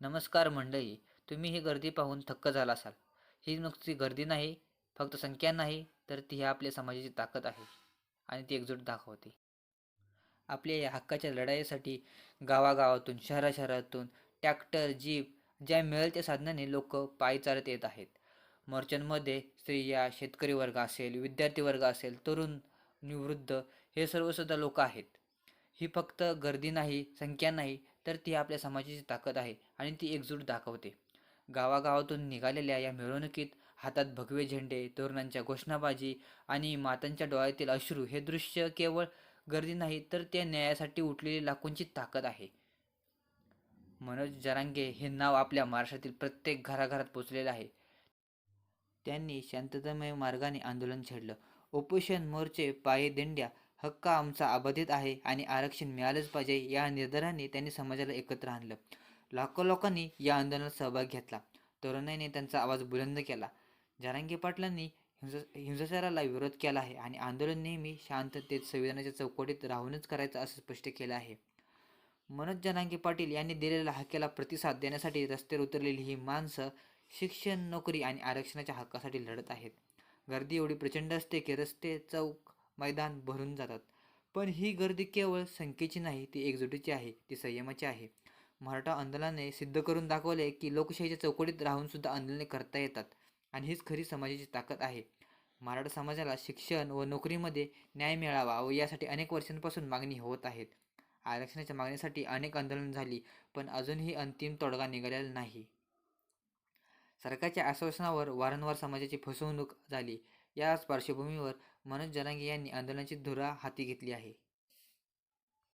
नमस्कार मंडळी तुम्ही ही गर्दी पाहून थक्क झाला असाल. ही नुकती गर्दी नाही फक्त संख्या नाही तर ती ह्या आपल्या समाजाची ताकद आहे आणि ती एकजूट दाखवते. आपल्या या हक्काच्या लढाईसाठी गावागावातून शहरा शहरातून ट्रॅक्टर जीप ज्या मिळेल त्या साधनाने लोक पायी चालत येत आहेत. मोर्चांमध्ये स्त्रिया शेतकरी वर्ग असेल विद्यार्थी वर्ग असेल तरुण निवृद्ध हे सर्वसुद्धा लोक आहेत. ही फक्त गर्दी नाही संख्या नाही तर ती आपल्या समाजाची ताकद आहे आणि ती एकजूट दाखवते. गावागावातून निघालेल्या या मिरवणुकीत हातात भगवे झेंडे तरुणांच्या घोषणाबाजी आणि मातांच्या डोळ्यातील अश्रू हे दृश्य केवळ गर्दी नाही तर त्या न्यायासाठी उठलेली लाखोंची ताकद आहे. मनोज जरांगे हे नाव आपल्या महाराष्ट्रातील प्रत्येक घराघरात पोचलेलं आहे. त्यांनी शांततामय मार्गाने आंदोलन छेडलं. उपोषण मोर्चे पायी दिंड्या हक्क आमचा अबाधित आहे आणि आरक्षण मिळालंच पाहिजे या निर्धाराने त्यांनी समाजाला एकत्र आणलं. लाखो लोकांनी या आंदोलनात सहभाग घेतला. तरुणाईने त्यांचा आवाज बुलंद केला. जरांगे पाटलांनी हिंसा हिंसाचाराला विरोध केला आहे आणि आंदोलन नेहमी शांततेत संविधानाच्या चौकटीत राहूनच करायचं असं स्पष्ट केलं आहे. मनोज जनांगे पाटील यांनी दिलेल्या हक्काला प्रतिसाद देण्यासाठी रस्त्यावर उतरलेली ही माणसं शिक्षण नोकरी आणि आरक्षणाच्या हक्कासाठी लढत आहेत. गर्दी एवढी प्रचंड असते की रस्ते चौक मैदान भरून जातात. पण ही गर्दी केवळ संख्येची नाही ती एकजुटीची आहे ती संयमाची आहे. मराठा आंदोलनाने सिद्ध करून दाखवले की लोकशाहीच्या चौकटीत राहूनसुद्धा आंदोलने करता येतात आणि हीच खरी समाजाची ताकद आहे. मराठा समाजाला शिक्षण व नोकरीमध्ये न्याय मिळावा व यासाठी अनेक वर्षांपासून मागणी होत आहेत. आरक्षणाच्या मागणीसाठी अनेक आंदोलन झाली पण अजूनही अंतिम तोडगा निघालेला नाही. सरकारच्या आश्वासनावर वारंवार समाजाची फसवणूक झाली. याच पार्श्वभूमीवर मनोज जरांगे यांनी आंदोलनाची धुरा हाती घेतली आहे.